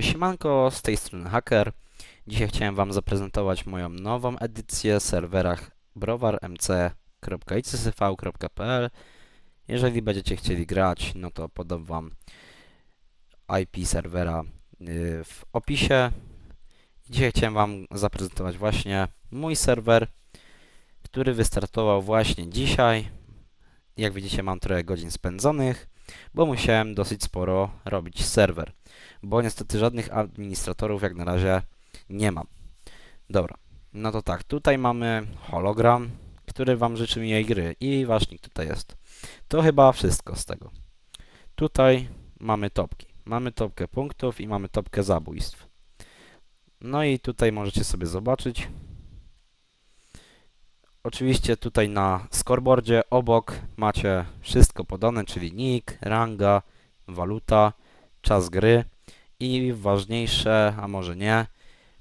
Siemanko, z tej strony Hacker. Dzisiaj chciałem Wam zaprezentować moją nową edycję w serwerach browarmc.icsyv.pl Jeżeli będziecie chcieli grać, no to podam Wam IP serwera y, w opisie. Dzisiaj chciałem Wam zaprezentować właśnie mój serwer, który wystartował właśnie dzisiaj. Jak widzicie, mam trochę godzin spędzonych, bo musiałem dosyć sporo robić serwer bo niestety żadnych administratorów jak na razie nie mam. Dobra, no to tak, tutaj mamy hologram, który Wam życzy miłej gry i ważnik tutaj jest. To chyba wszystko z tego. Tutaj mamy topki. Mamy topkę punktów i mamy topkę zabójstw. No i tutaj możecie sobie zobaczyć. Oczywiście tutaj na scoreboardzie obok macie wszystko podane, czyli nick, ranga, waluta, czas gry i ważniejsze, a może nie,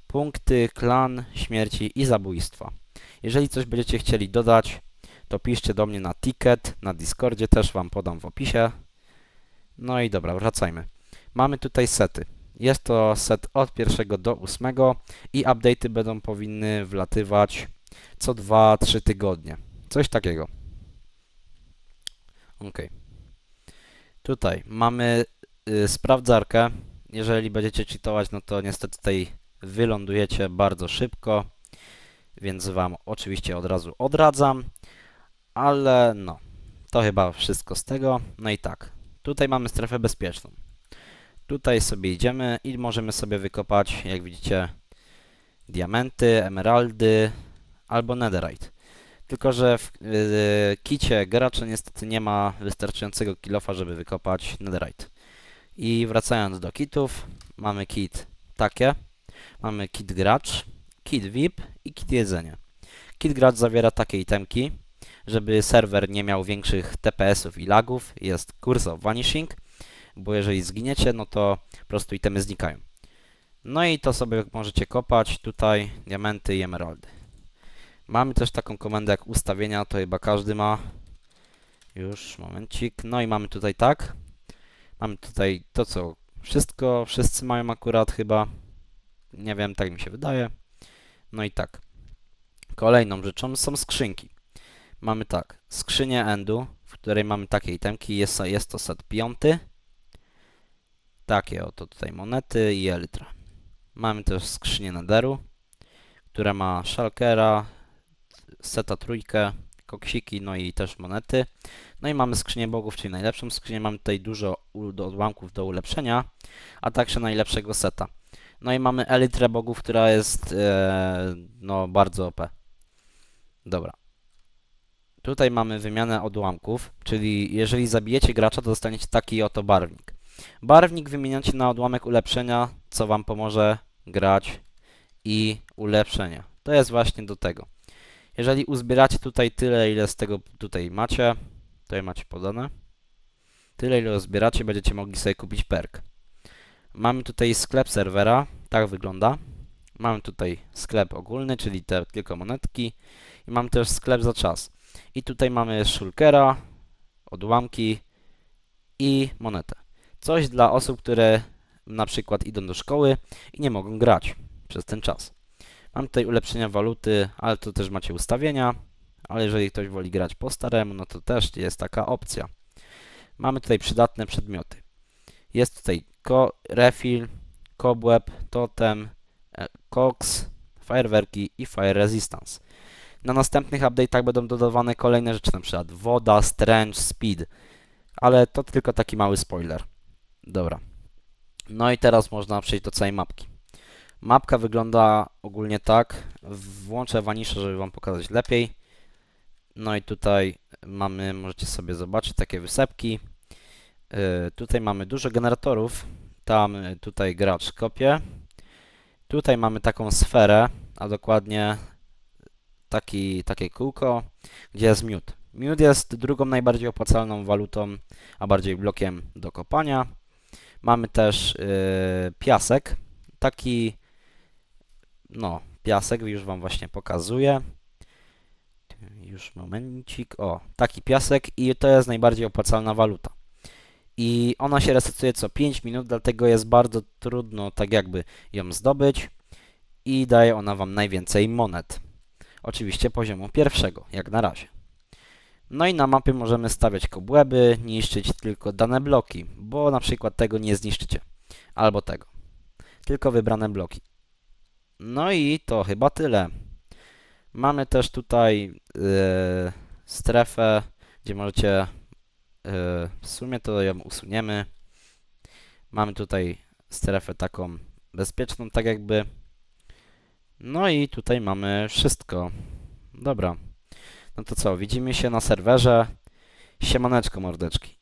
punkty, klan, śmierci i zabójstwa. Jeżeli coś będziecie chcieli dodać, to piszcie do mnie na ticket, na Discordzie, też Wam podam w opisie. No i dobra, wracajmy. Mamy tutaj sety. Jest to set od pierwszego do ósmego i update'y będą powinny wlatywać co 2-3 tygodnie. Coś takiego. Ok. Tutaj mamy y, sprawdzarkę. Jeżeli będziecie cheatować, no to niestety tutaj wylądujecie bardzo szybko, więc Wam oczywiście od razu odradzam, ale no, to chyba wszystko z tego. No i tak, tutaj mamy strefę bezpieczną. Tutaj sobie idziemy i możemy sobie wykopać, jak widzicie, diamenty, emeraldy albo netherite. Tylko, że w yy, kicie gracza niestety nie ma wystarczającego kilofa, żeby wykopać netherite. I wracając do kitów, mamy kit takie, mamy kit gracz, kit VIP i kit jedzenie. Kit gracz zawiera takie itemki, żeby serwer nie miał większych TPS-ów i lagów, jest Curse of Vanishing, bo jeżeli zginiecie, no to po prostu itemy znikają. No i to sobie możecie kopać, tutaj diamenty i emeraldy. Mamy też taką komendę jak ustawienia, to chyba każdy ma. Już, momencik. No i mamy tutaj tak. Mamy tutaj to, co wszystko, wszyscy mają akurat chyba. Nie wiem, tak mi się wydaje. No i tak. Kolejną rzeczą są skrzynki. Mamy tak, skrzynię endu, w której mamy takie itemki. Jest, jest to set piąty. Takie oto tutaj monety i elytra. Mamy też skrzynię nederu, która ma shulkera, seta trójkę, koksiki, no i też monety. No i mamy skrzynię bogów, czyli najlepszą skrzynię. Mamy tutaj dużo do odłamków do ulepszenia, a także najlepszego seta. No i mamy elitrę bogów, która jest e, no bardzo OP. Dobra. Tutaj mamy wymianę odłamków, czyli jeżeli zabijecie gracza, to dostaniecie taki oto barwnik. Barwnik wymieniacie na odłamek ulepszenia, co wam pomoże grać i ulepszenia. To jest właśnie do tego. Jeżeli uzbieracie tutaj tyle, ile z tego tutaj macie, tutaj macie podane, tyle ile zbieracie, będziecie mogli sobie kupić perk. Mamy tutaj sklep serwera, tak wygląda. Mamy tutaj sklep ogólny, czyli te tylko monetki. I mamy też sklep za czas. I tutaj mamy shulkera, odłamki i monetę. Coś dla osób, które na przykład idą do szkoły i nie mogą grać przez ten czas. Mam tutaj ulepszenia waluty, ale tu też macie ustawienia. Ale jeżeli ktoś woli grać po staremu, no to też jest taka opcja. Mamy tutaj przydatne przedmioty. Jest tutaj ko refill, cobweb, totem, e, cox, fajerwerki i fire resistance. Na następnych update'ach będą dodawane kolejne rzeczy, przykład woda, strength, speed. Ale to tylko taki mały spoiler. Dobra. No i teraz można przejść do całej mapki. Mapka wygląda ogólnie tak. Włączę Vanisha, żeby Wam pokazać lepiej. No i tutaj mamy, możecie sobie zobaczyć takie wysepki. Yy, tutaj mamy dużo generatorów. Tam yy, tutaj gracz kopie. Tutaj mamy taką sferę, a dokładnie taki, takie kółko, gdzie jest miód. Miód jest drugą najbardziej opłacalną walutą, a bardziej blokiem do kopania. Mamy też yy, piasek. Taki no, piasek już Wam właśnie pokazuję. Już momencik. O, taki piasek i to jest najbardziej opłacalna waluta. i ona się resetuje co 5 minut, dlatego jest bardzo trudno tak jakby ją zdobyć i daje ona Wam najwięcej monet. Oczywiście poziomu pierwszego, jak na razie. No i na mapie możemy stawiać kobłęby, niszczyć tylko dane bloki, bo na przykład tego nie zniszczycie, albo tego. Tylko wybrane bloki. No i to chyba tyle. Mamy też tutaj yy, strefę, gdzie możecie, yy, w sumie to ją usuniemy. Mamy tutaj strefę taką bezpieczną, tak jakby. No i tutaj mamy wszystko. Dobra. No to co, widzimy się na serwerze. Siemaneczko mordeczki.